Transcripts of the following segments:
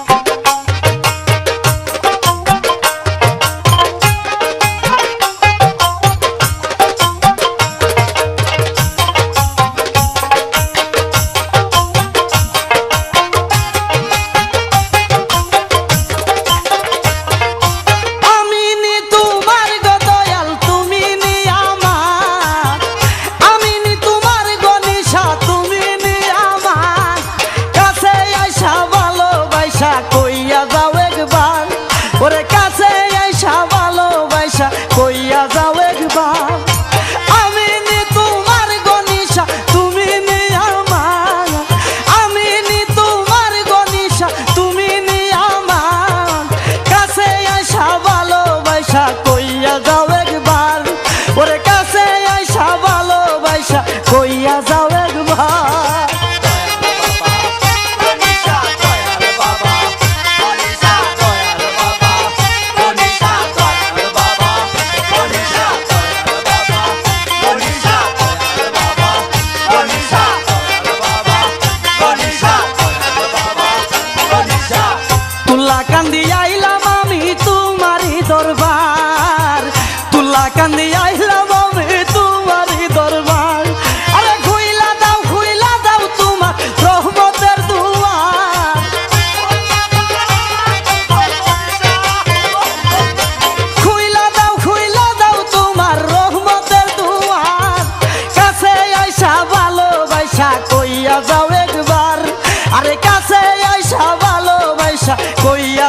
you. তুল্লা কান্দি আইলাম আমি তোমারই দরবার। তুল্লা কান্দি আইলাম আমি তোমারই দরবার। আরে খুইলা দাও খুইলা দাও তোমার রহমতের দুয়ার। খুইলা দাও খুইলা দাও তোমার রহমতের দুয়ার। কাছে আইসা ভালোবাসা কইয়া যাও একবার। আরে কাছে আইসা আশা কইয়া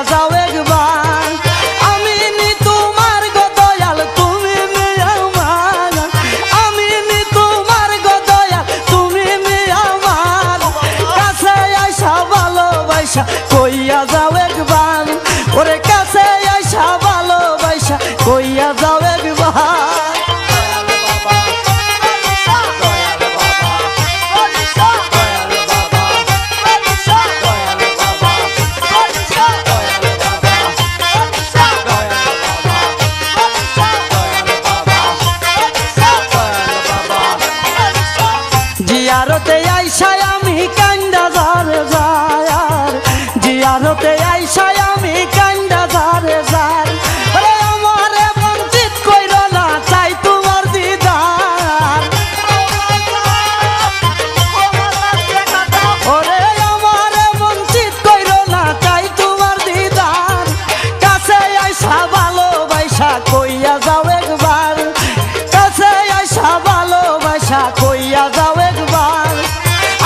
আশা কইয়া যাও একবার।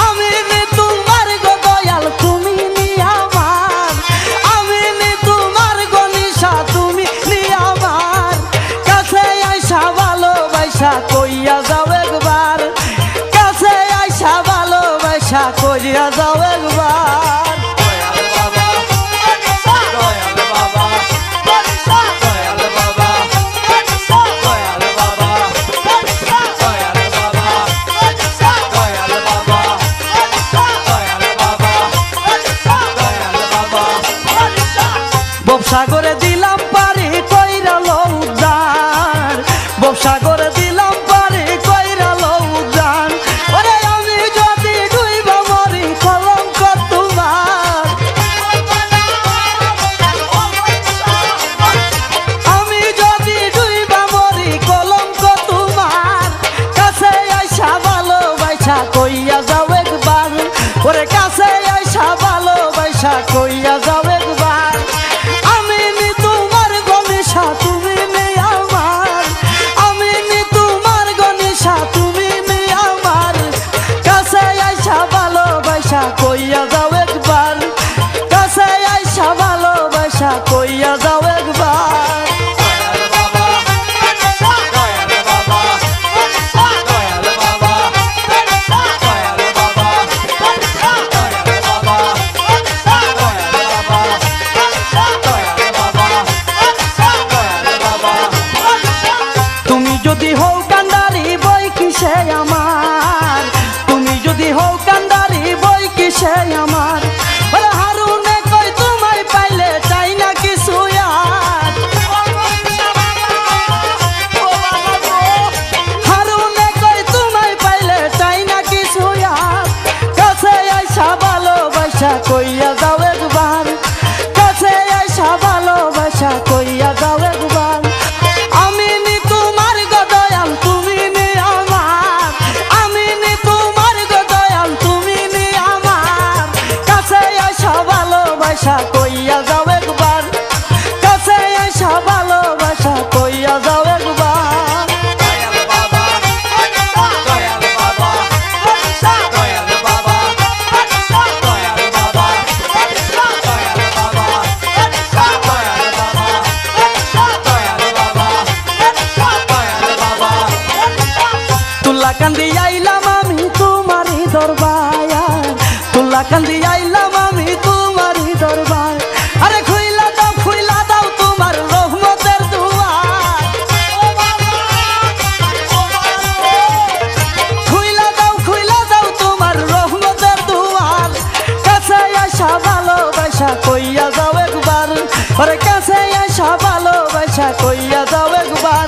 আমি নে তোমার গো দয়াল, তুমি নি আমার। আমি নে তোমার গো নিশা, তুমি নি আমার। কাছে আইসা ভালোবাসা কইয়া সাগরে দিয়ে ভালোবাসা কইয়া যাও একবার। কাছে এসা, ভালোবাসা কইয়া যাও তুলা কান্দি আইলাম আমি তোমারই দরবায়া তুলা কান্দি ভালোবাসা কইয়া যাও একবার। ওরে কাছে আসা ভালোবাসা কইয়া যাও একবার।